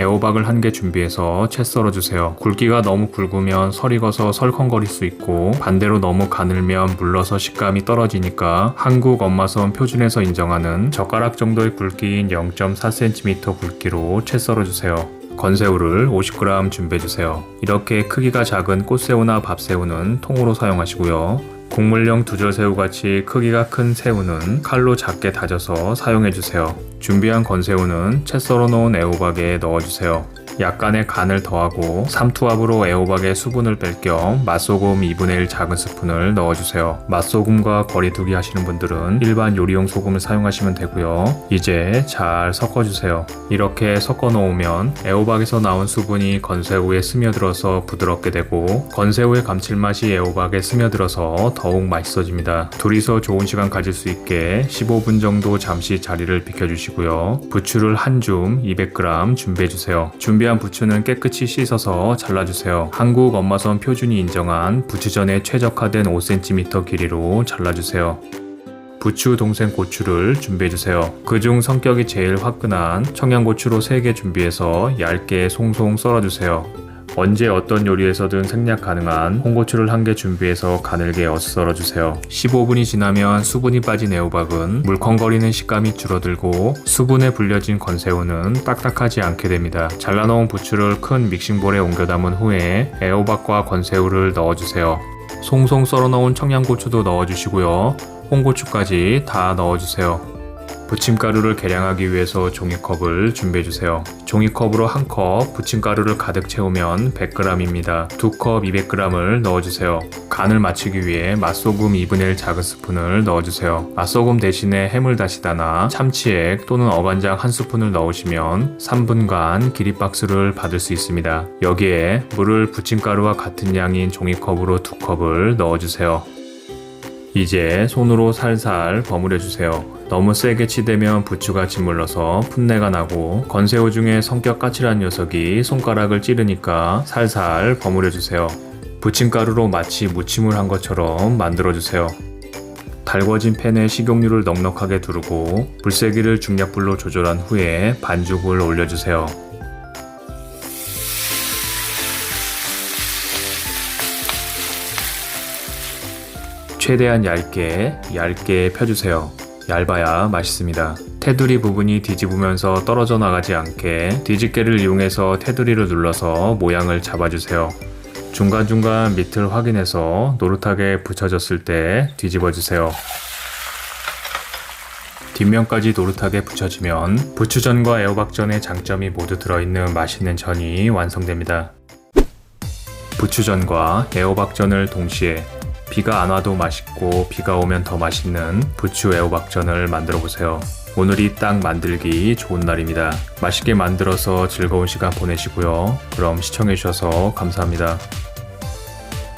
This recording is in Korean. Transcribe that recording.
애호박을 한 개 준비해서 채 썰어주세요. 굵기가 너무 굵으면 설 익어서 설컹거릴 수 있고 반대로 너무 가늘면 물러서 식감이 떨어지니까 한국 엄마선 표준에서 인정하는 젓가락 정도의 굵기인 0.4cm 굵기로 채 썰어주세요. 건새우를 50g 준비해주세요. 이렇게 크기가 작은 꽃새우나 밥새우는 통으로 사용하시고요. 국물용 두절새우 같이 크기가 큰 새우는 칼로 작게 다져서 사용해주세요. 준비한 건새우는 채 썰어 놓은 애호박에 넣어주세요. 약간의 간을 더하고 삼투압으로 애호박의 수분을 뺄 겸 맛소금 2분의 1 작은 스푼을 넣어주세요. 맛소금과 거리두기 하시는 분들은 일반 요리용 소금을 사용하시면 되고요. 이제 잘 섞어주세요. 이렇게 섞어 놓으면 애호박에서 나온 수분이 건새우에 스며들어서 부드럽게 되고 건새우의 감칠맛이 애호박에 스며들어서 더욱 맛있어집니다. 둘이서 좋은 시간 가질 수 있게 15분 정도 잠시 자리를 비켜주시고요. 부추를 한 줌 200g 준비해주세요. 준비 한 부추는 깨끗이 씻어서 잘라주세요. 한국 엄마선 표준이 인정한 부추전에 최적화된 5cm 길이로 잘라주세요. 부추 동생 고추를 준비해주세요. 그중 성격이 제일 화끈한 청양고추로 3개 준비해서 얇게 송송 썰어주세요. 언제 어떤 요리에서든 생략 가능한 홍고추를 한 개 준비해서 가늘게 어슷 썰어주세요. 15분이 지나면 수분이 빠진 애호박은 물컹거리는 식감이 줄어들고 수분에 불려진 건새우는 딱딱하지 않게 됩니다. 잘라놓은 부추를 큰 믹싱볼에 옮겨 담은 후에 애호박과 건새우를 넣어주세요. 송송 썰어놓은 청양고추도 넣어주시고요. 홍고추까지 다 넣어주세요. 부침가루를 계량하기 위해서 종이컵을 준비해 주세요. 종이컵으로 한 컵 부침가루를 가득 채우면 100g입니다. 두 컵 200g을 넣어주세요. 간을 맞추기 위해 맛소금 2분의 1 작은 스푼을 넣어주세요. 맛소금 대신에 해물다시다나 참치액 또는 어간장 한 스푼을 넣으시면 3분간 기립박수를 받을 수 있습니다. 여기에 물을 부침가루와 같은 양인 종이컵으로 두 컵을 넣어주세요. 이제 손으로 살살 버무려 주세요. 너무 세게 치대면 부추가 짓물러서 풋내가 나고 건새우 중에 성격 까칠한 녀석이 손가락을 찌르니까 살살 버무려 주세요. 부침가루로 마치 무침을 한 것처럼 만들어 주세요. 달궈진 팬에 식용유를 넉넉하게 두르고 불세기를 중약불로 조절한 후에 반죽을 올려주세요. 최대한 얇게 얇게 펴주세요. 얇아야 맛있습니다. 테두리 부분이 뒤집으면서 떨어져 나가지 않게 뒤집개를 이용해서 테두리를 눌러서 모양을 잡아주세요. 중간중간 밑을 확인해서 노릇하게 붙여졌을 때 뒤집어주세요. 뒷면까지 노릇하게 붙여주면 부추전과 애호박전의 장점이 모두 들어있는 맛있는 전이 완성됩니다. 부추전과 애호박전을 동시에 비가 안 와도 맛있고 비가 오면 더 맛있는 부추 애호박전을 만들어 보세요. 오늘이 딱 만들기 좋은 날입니다. 맛있게 만들어서 즐거운 시간 보내시고요. 그럼 시청해주셔서 감사합니다.